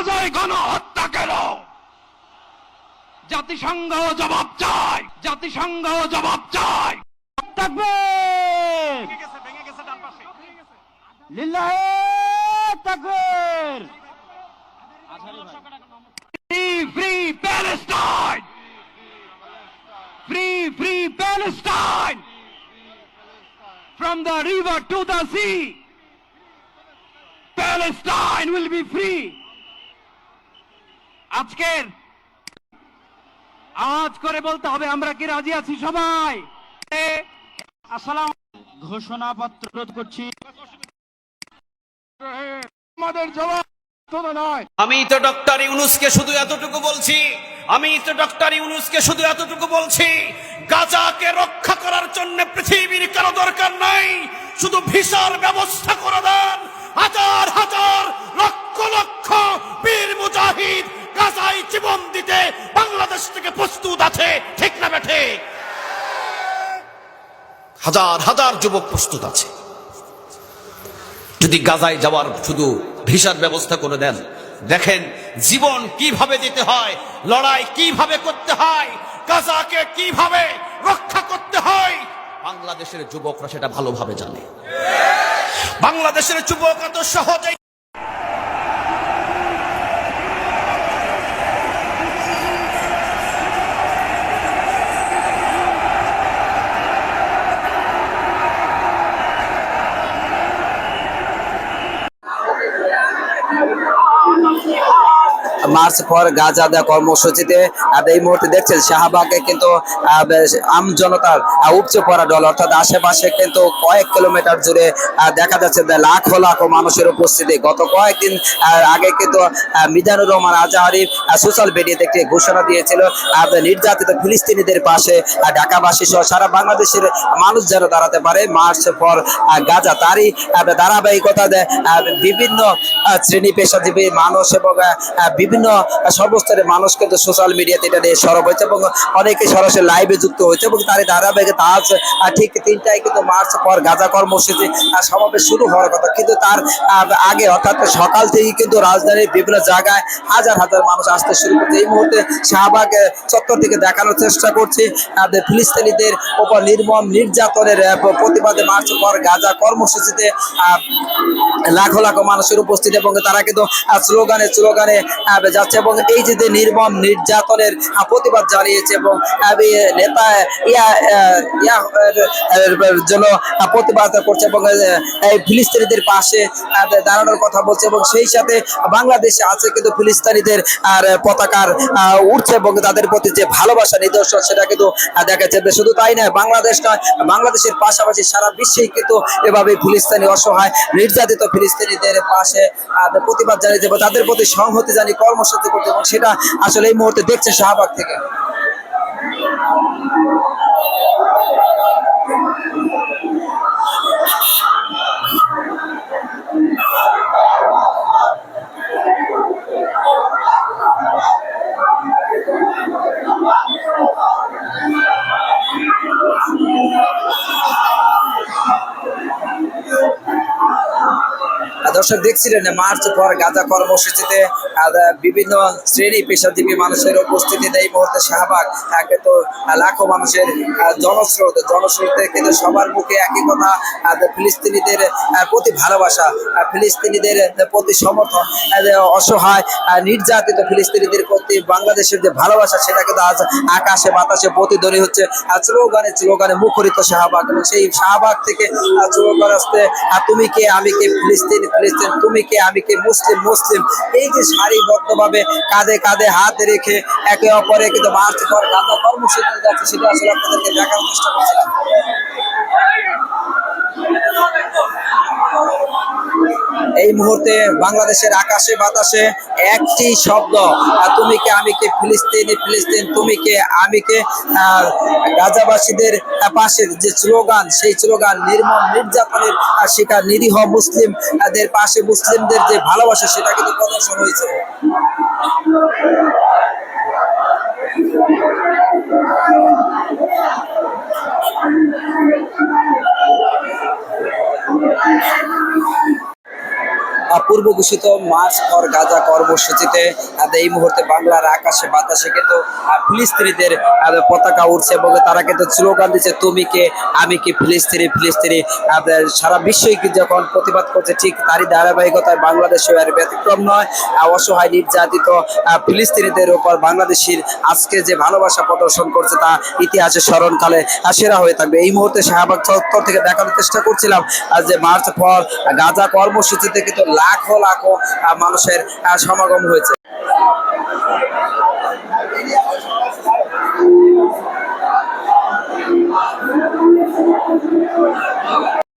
গাজায় গণহত্যা কেন জাতিসংঘ জবাব চায় জাতিসংঘ জবাব চায় লিল্লাহে তাকবীর Free, free Palestine! Free, free Palestine! From the river to the sea, Palestine will be free. আজকের আওয়াজ করে বলতে হবে, আমরা কি রাজি আছি সবাই? আসসালাম ঘোষণাপত্র করছি। আমি তো ডক্টর ইউনুসকে শুধু এতটুকু বলছি, আমি তো ডক্টর ইউনুসকে শুধু এতটুকু বলছি, গাজাকে রক্ষা করার জন্য পৃথিবীর কারও দরকার নাই, শুধু ভিসার ব্যবস্থা প্রস্তুত আছে ঠিক না বেঠে হাজার হাজার যুবক প্রস্তুত আছে। যদি গাজায় যাওয়ার শুধু ভিসার ব্যবস্থা করে দেন দেখেন জীবন কীভাবে দিতে হয় লড়াই কীভাবে করতে হয় গাজাকে কীভাবে রক্ষা করতে হয় বাংলাদেশের যুবকরা সেটা ভালোভাবে জানে। বাংলাদেশের যুবক এত সহজে মার্চ পর গাজা দেওয়া কর্মসূচিতে এই মুহূর্তে দেখছেন শাহবাগে কিন্তু আম জনতার উপচে পড়া দল। অর্থাৎ আশেপাশে কিন্তু কয়েক কিলোমিটার জুড়ে দেখা যাচ্ছে লাখো লাখো মানুষের উপস্থিতি। গত কয়েকদিন আগে কিন্তু মিজানুর রহমান আজাহারি সোশ্যাল মিডিয়াতে একটি ঘোষণা দিয়েছিল নির্যাতিত ফিলিস্তিনিদের পাশে ঢাকাবাসী সহ সারা বাংলাদেশের মানুষ যেন দাঁড়াতে পারে মার্চ আহ, গাজা তারই ধারাবাহিকতা বিভিন্ন শ্রেণি পেশাজীবী মানুষ এবং বিভিন্ন সর্বস্তরের মানুষ কিন্তু সোশ্যাল মিডিয়াতে এটা নিয়ে সরব হয়েছে এবং অনেকে সরাসরি লাইভে যুক্ত হয়েছে এবং তারই ধারাবাহিকতা আজ ঠিক তিনটায় কিন্তু মার্চ পর গাজা কর্মসূচি সমাবেশ শুরু হওয়ার কথা। কিন্তু তার আগে অর্থাৎ সকাল থেকেই কিন্তু রাজধানীর বিভিন্ন জায়গায় হাজার হাজার মানুষ আসতে শুরু করছে। এই মুহূর্তে শাহবাগ চত্বর থেকে দেখানোর চেষ্টা করছি ফিলিস্তিনিদের উপর নির্মম নির্যাতনের প্রতিবাদে মার্চ পর গাজা কর্মসূচিতে লাখো লাখো মানুষের উপস্থিত এবং তারা কিন্তু স্লোগানে স্লোগানে যাচ্ছে এবং এই যে নির্মম নির্যাতনের প্রতিবাদ জানিয়েছে এবং নেতা জন্য প্রতিবাদ করছে এবং ফিলিস্তিনিদের পাশে দাঁড়ানোর কথা বলছে এবং সেই সাথে বাংলাদেশে আছে কিন্তু ফিলিস্তিনিদের, আর, পতাকার উঠছে এবং তাদের প্রতি যে ভালোবাসা, নিদর্শন, সেটা কিন্তু দেখা যাচ্ছে শুধু তাই নয়, বাংলাদেশ নয়, বাংলাদেশের পাশাপাশি সারা বিশ্বেই কিন্তু এভাবে ফিলিস্তিনি অসহায়, নির্যাতিত ফিলিস্তিনিদের পাশে প্রতিবাদ জানিয়ে দেবো, তাদের প্রতি সংহতি জানিয়ে কর্মসূচি করতে এবং সেটা আসলে এই মুহূর্তে দেখছে শাহবাগ থেকে। দর্শক দেখছিলেন মার্চ পর গাজা কর্মসূচিতে বিভিন্ন শ্রেণি পেশাজীবী মানুষের উপস্থিতিতে এই মুহূর্তে শাহবাগ কিন্তু লাখো মানুষের জনস্রোত, জনস্রোতে কিন্তু সবার মুখে একই কথা ফিলিস্তিনিদের প্রতি ভালোবাসা ফিলিস্তিনিদের প্রতি সমর্থন অসহায় নির্যাতিত ফিলিস্তিনিদের প্রতি বাংলাদেশের যে ভালোবাসা সেটা কিন্তু আজ আকাশে, বাতাসে প্রতিধ্বনি হচ্ছে স্লোগানে স্লোগানে মুখরিত শাহবাগ এবং সেই শাহবাগ থেকে স্লোগান আসতে তুমি কে, আমি কে, ফিলিস্তিন ফিলিস্তিন তুমি কে, আমি কে? মুসলিম মুসলিম। এই যে সারিবদ্ধভাবে কাঁধে কাঁধে হাত রেখে একে অপরে কিন্তু মার্চ পর গাঁদা কর্মসূচি যাচ্ছে, সেটা আসলে আপনাদেরকে দেখার চেষ্টা করছিলাম। এই মুহূর্তে বাংলাদেশের আকাশে বাতাসে একটি শব্দ তুমি কে, আমি কে, ফিলিস্তিনি, ফিলিস্তিন, তুমি কে, আমি কে গাজাবাসীদের পাশে যে স্লোগান, সেই স্লোগান, নির্মম নির্যাতনের শিকার, নিরীহ মুসলিমদের পাশে মুসলিমদের যে ভালোবাসা, সেটা কিন্তু প্রদর্শন হয়েছে। পূর্ব ঘোষিত মার্চ ফর গাজা কর্মসূচিতে এই মুহূর্তে বাংলার আকাশে বাতাসে কিন্তু ফিলিস্তিনিদের পতাকা উঠছে এবং তারা কিন্তু স্লোগান দিচ্ছে, তুমি কে? আমি কি ফিলিস্তিনি? ফিলিস্তিনি? সারা বিশ্বই যখন প্রতিবাদ করছে, ঠিক তারই ধারাবাহিকতায় বাংলাদেশেও এর ব্যতিক্রম নয়। অসহায় নির্যাতিত ফিলিস্তিনিদের উপর বাংলাদেশের আজকে যে ভালোবাসা প্রদর্শন করছে তা ইতিহাসে স্মরণকালে সেরা হয়ে থাকবে। এই মুহূর্তে শাহবাগ চত্বর থেকে দেখানোর চেষ্টা করছিলাম যে মার্চ ফর গাজা কর্মসূচিতে কিন্তু লাখো লাখো মানুষের সমাগম হয়েছে।